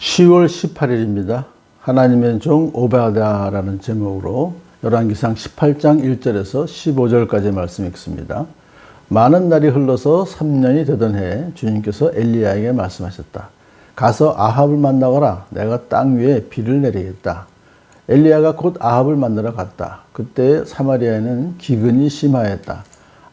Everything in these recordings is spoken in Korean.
10월 18일입니다. 하나님의 종 오바다라는 제목으로 열왕기상 18장 1절에서 15절까지 말씀 읽습니다. 많은 날이 흘러서 3년이 되던 해에 주님께서 엘리야에게 말씀하셨다. 가서 아합을 만나거라. 내가 땅 위에 비를 내리겠다. 엘리야가 곧 아합을 만나러 갔다. 그때 사마리아에는 기근이 심하였다.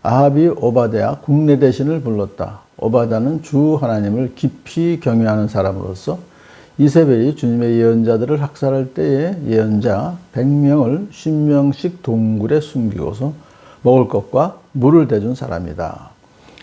아합이 오바데아 국내 대신을 불렀다. 오바다는 주 하나님을 깊이 경외하는 사람으로서 이세벨이 주님의 예언자들을 학살할 때에 예언자 100명을 10명씩 동굴에 숨기고서 먹을 것과 물을 대준 사람이다.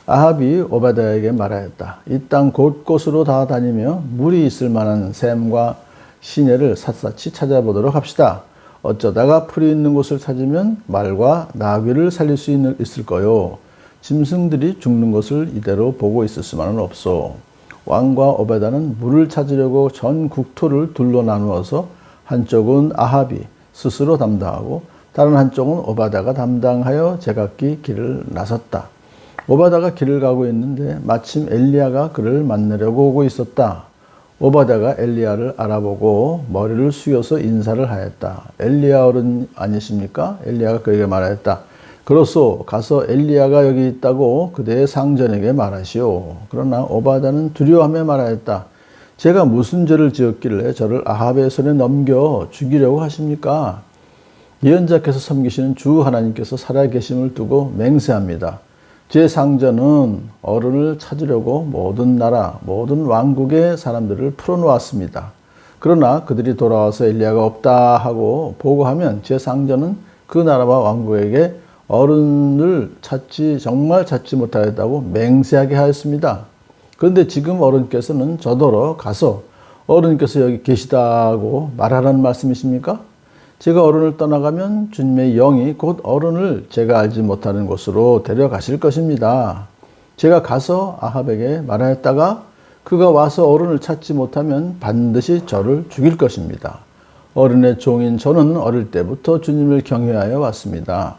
아합이 오바다에게 말하였다. 이 땅 곳곳으로 다 다니며 물이 있을 만한 샘과 시내를 샅샅이 찾아보도록 합시다. 어쩌다가 풀이 있는 곳을 찾으면 말과 나귀를 살릴 수 있을 거요. 짐승들이 죽는 것을 이대로 보고 있을 수만은 없소. 왕과 오베다는 물을 찾으려고 전 국토를 둘러 나누어서 한쪽은 아합이 스스로 담당하고 다른 한쪽은 오바다가 담당하여 제각기 길을 나섰다. 오바다가 길을 가고 있는데 마침 엘리야가 그를 만나려고 오고 있었다. 오바다가 엘리야를 알아보고 머리를 숙여서 인사를 하였다. 엘리야 어른 아니십니까? 엘리야가 그에게 말하였다. 그로소 가서 엘리야가 여기 있다고 그대의 상전에게 말하시오. 그러나 오바다는 두려워하며 말하였다. 제가 무슨 죄를 지었길래 저를 아합의 손에 넘겨 죽이려고 하십니까? 예언자께서 섬기시는 주 하나님께서 살아계심을 두고 맹세합니다. 제 상전은 어른을 찾으려고 모든 나라, 모든 왕국의 사람들을 풀어놓았습니다. 그러나 그들이 돌아와서 엘리야가 없다 하고 보고하면 제 상전은 그 나라와 왕국에게 어른을 찾지 정말 찾지 못하였다고 맹세하게 하였습니다. 그런데 지금 어른께서는 저더러 가서 어른께서 여기 계시다고 말하라는 말씀이십니까? 제가 어른을 떠나가면 주님의 영이 곧 어른을 제가 알지 못하는 곳으로 데려가실 것입니다. 제가 가서 아합에게 말하였다가 그가 와서 어른을 찾지 못하면 반드시 저를 죽일 것입니다. 어른의 종인 저는 어릴 때부터 주님을 경외하여 왔습니다.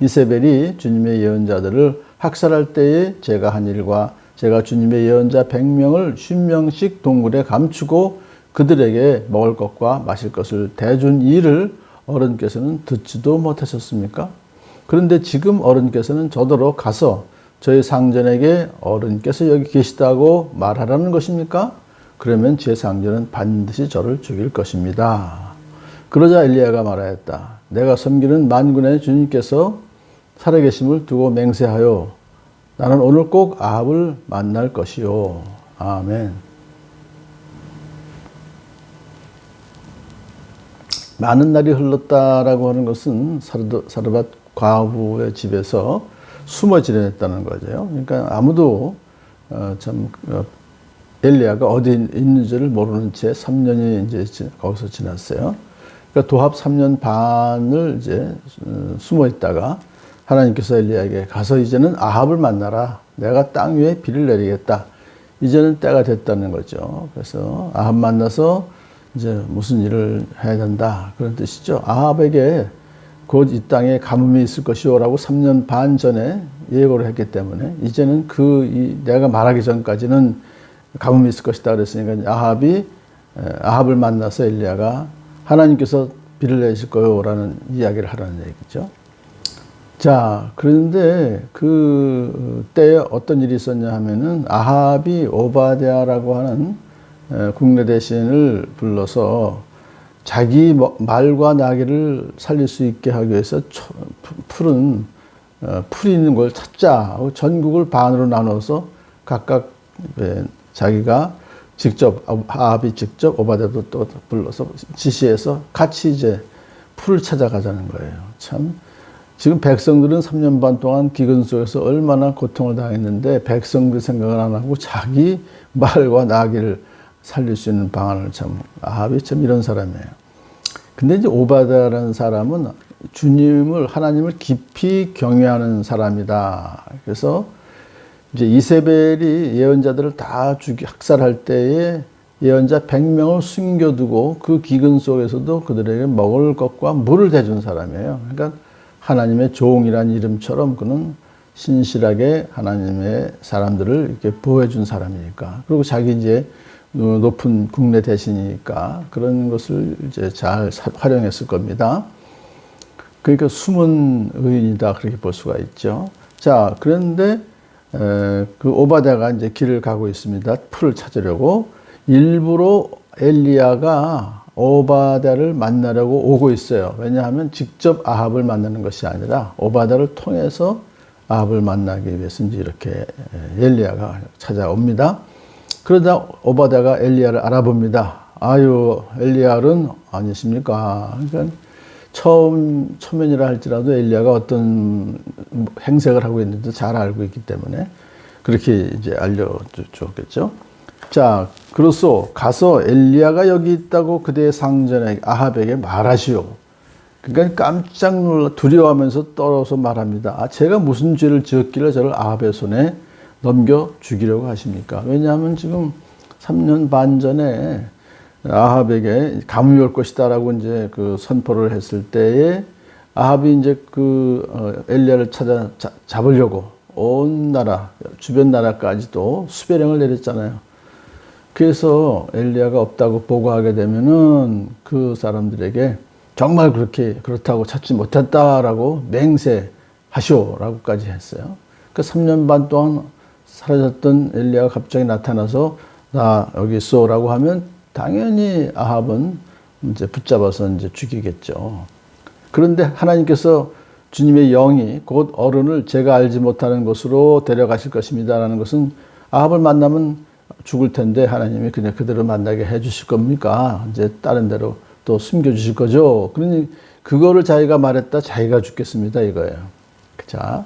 이세벨이 주님의 예언자들을 학살할 때에 제가 한 일과 제가 주님의 예언자 100명을 10명씩 동굴에 감추고 그들에게 먹을 것과 마실 것을 대준 일을 어른께서는 듣지도 못하셨습니까? 그런데 지금 어른께서는 저더러 가서 저희 상전에게 어른께서 여기 계시다고 말하라는 것입니까? 그러면 제 상전은 반드시 저를 죽일 것입니다. 그러자 엘리야가 말하였다. 내가 섬기는 만군의 주님께서 살아계심을 두고 맹세하여 나는 오늘 꼭 아합을 만날 것이요. 아멘. 많은 날이 흘렀다라고 하는 것은 사르밧 과부의 집에서 숨어 지내했다는 거죠. 그러니까 아무도 어, 참 어, 엘리야가 어디 있는지를 모르는 채 3년이 이제 거기서 지났어요. 그러니까 도합 3년 반을 이제 어, 숨어 있다가 하나님께서 엘리야에게 가서 이제는 아합을 만나라. 내가 땅 위에 비를 내리겠다. 이제는 때가 됐다는 거죠. 그래서 아합 만나서 이제 무슨 일을 해야 된다. 그런 뜻이죠. 아합에게 곧 이 땅에 가뭄이 있을 것이오라고 3년 반 전에 예고를 했기 때문에 이제는 그 내가 말하기 전까지는 가뭄이 있을 것이다 그랬으니까 아합이 아합을 만나서 엘리야가 하나님께서 비를 내실 거요라는 이야기를 하라는 얘기죠. 자, 그런데 그 때에 어떤 일이 있었냐 하면은 아합이 오바댜라고 하는 국내 대신을 불러서 자기 뭐 말과 나귀를 살릴 수 있게 하기 위해서 풀은 어, 풀이 있는 걸 찾자. 전국을 반으로 나눠서 각각 자기가 직접 아합이 직접 오바댜도 또 불러서 지시해서 같이 이제 풀을 찾아가자는 거예요. 참 지금 백성들은 3년 반 동안 기근 속에서 얼마나 고통을 당했는데 백성들 생각을 안 하고 자기 말과 나귀를 살릴 수 있는 방안을 참 아합이 참 이런 사람이에요. 근데 이제 오바다라는 사람은 주님을 하나님을 깊이 경외하는 사람이다. 그래서 이제 이세벨이 예언자들을 다 죽이 학살할 때에 예언자 100명을 숨겨두고 그 기근 속에서도 그들에게 먹을 것과 물을 대준 사람이에요. 그러니까 하나님의 종이란 이름처럼 그는 신실하게 하나님의 사람들을 이렇게 보호해 준 사람이니까. 그리고 자기 이제 어, 높은 국내 대신이니까 그런 것을 이제 잘 사- 활용했을 겁니다. 그러니까 숨은 의인이다 그렇게 볼 수가 있죠. 자 그런데 에, 그 오바다가 이제 길을 가고 있습니다. 풀을 찾으려고 일부러 엘리야가 오바다를 만나려고 오고 있어요. 왜냐하면 직접 아합을 만나는 것이 아니라 오바다를 통해서 아합을 만나기 위해서 이제 이렇게 에, 엘리야가 찾아옵니다. 그러다 오바다가 엘리야를 알아봅니다. 아유 엘리야는 아니십니까? 그러니까 처음 초면이라 할지라도 엘리야가 어떤 행색을 하고 있는지 잘 알고 있기 때문에 그렇게 이제 알려줬겠죠. 자, 그로써 가서 엘리야가 여기 있다고 그대의 상전에게 아합에게 말하시오. 그러니까 깜짝 놀라 두려워하면서 떨어서 말합니다. 아, 제가 무슨 죄를 지었길래 저를 아합의 손에 넘겨 죽이려고 하십니까? 왜냐하면 지금 3년 반 전에 아합에게 가뭄이 올 것이다라고 이제 그 선포를 했을 때에 아합이 이제 그 어, 엘리야를 찾아 자- 잡으려고 온 나라 주변 나라까지도 수배령을 내렸잖아요. 그래서 엘리야가 없다고 보고하게 되면은 그 사람들에게 정말 그렇게 그렇다고 찾지 못했다라고 맹세하시오라고까지 했어요. 그 3년 반 동안 사라졌던 엘리야가 갑자기 나타나서 나 여기 있어라고 하면 당연히 아합은 이제 붙잡아서 이제 죽이겠죠. 그런데 하나님께서 주님의 영이 곧 어른을 제가 알지 못하는 곳으로 데려가실 것입니다라는 것은 아합을 만나면 죽을 텐데 하나님이 그냥 그대로 만나게 해 주실 겁니까? 이제 다른 데로 또 숨겨 주실 거죠. 그러니 그거를 자기가 말했다 자기가 죽겠습니다 이거예요. 자.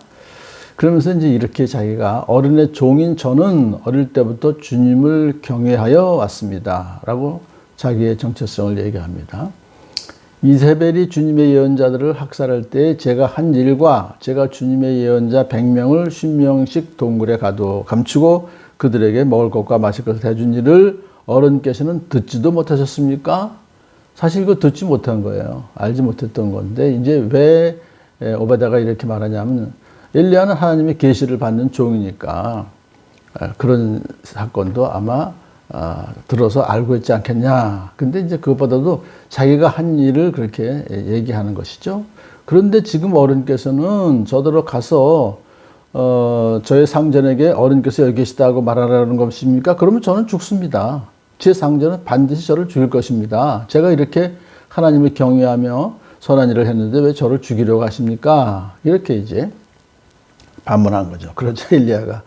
그러면서 이제 이렇게 자기가 어른의 종인 저는 어릴 때부터 주님을 경외하여 왔습니다. 라고 자기의 정체성을 얘기합니다. 이세벨이 주님의 예언자들을 학살할 때 제가 한 일과 제가 주님의 예언자 100명을 10명씩 동굴에 가도 감추고 그들에게 먹을 것과 마실 것을 해준 일을 어른께서는 듣지도 못하셨습니까? 사실 이거 듣지 못한 거예요. 알지 못했던 건데 이제 왜 오바다가 이렇게 말하냐면 엘리야는 하나님의 계시를 받는 종이니까 아, 그런 사건도 아마 아, 들어서 알고 있지 않겠냐. 근데 이제 그것보다도 자기가 한 일을 그렇게 얘기하는 것이죠. 그런데 지금 어른께서는 저더러 가서 어, 저의 상전에게 어른께서 여기 계시다고 말하라는 것입니까? 그러면 저는 죽습니다. 제 상전은 반드시 저를 죽일 것입니다. 제가 이렇게 하나님을 경외하며 선한 일을 했는데 왜 저를 죽이려고 하십니까? 이렇게 이제 반문한 거죠. 그러자 엘리야가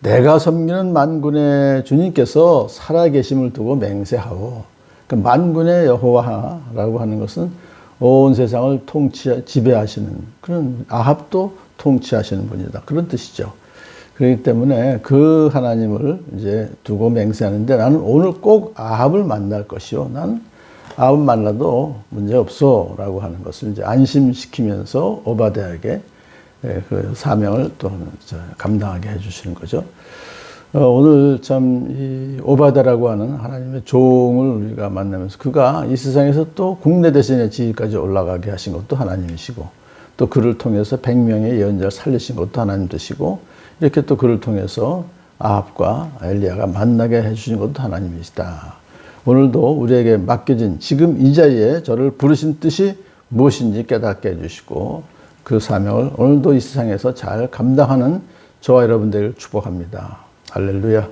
내가 섬기는 만군의 주님께서 살아계심을 두고 맹세하고 그 만군의 여호와라고 하는 것은 온 세상을 통치 지배하시는 그런 아합도 통치하시는 분이다 그런 뜻이죠. 그렇기 때문에 그 하나님을 이제 두고 맹세하는데 나는 오늘 꼭 아합을 만날 것이요. 나는 아합 만나도 문제 없어라고 하는 것을 이제 안심시키면서 오바데에게 예, 그 사명을 또 감당하게 해주시는 거죠. 어, 오늘 참이 오바다라고 하는 하나님의 종을 우리가 만나면서 그가 이 세상에서 또 국내 대신의 지위까지 올라가게 하신 것도 하나님이시고 또 그를 통해서 100명의 예언자를 살리신 것도 하나님 되시고 이렇게 또 그를 통해서 아합과 엘리야가 만나게 해주신 것도 하나님이시다. 오늘도 우리에게 맡겨진 지금 이 자리에 저를 부르신 뜻이 무엇인지 깨닫게 해주시고 그 사명을 오늘도 이 세상에서 잘 감당하는 저와 여러분들을 축복합니다. 할렐루야.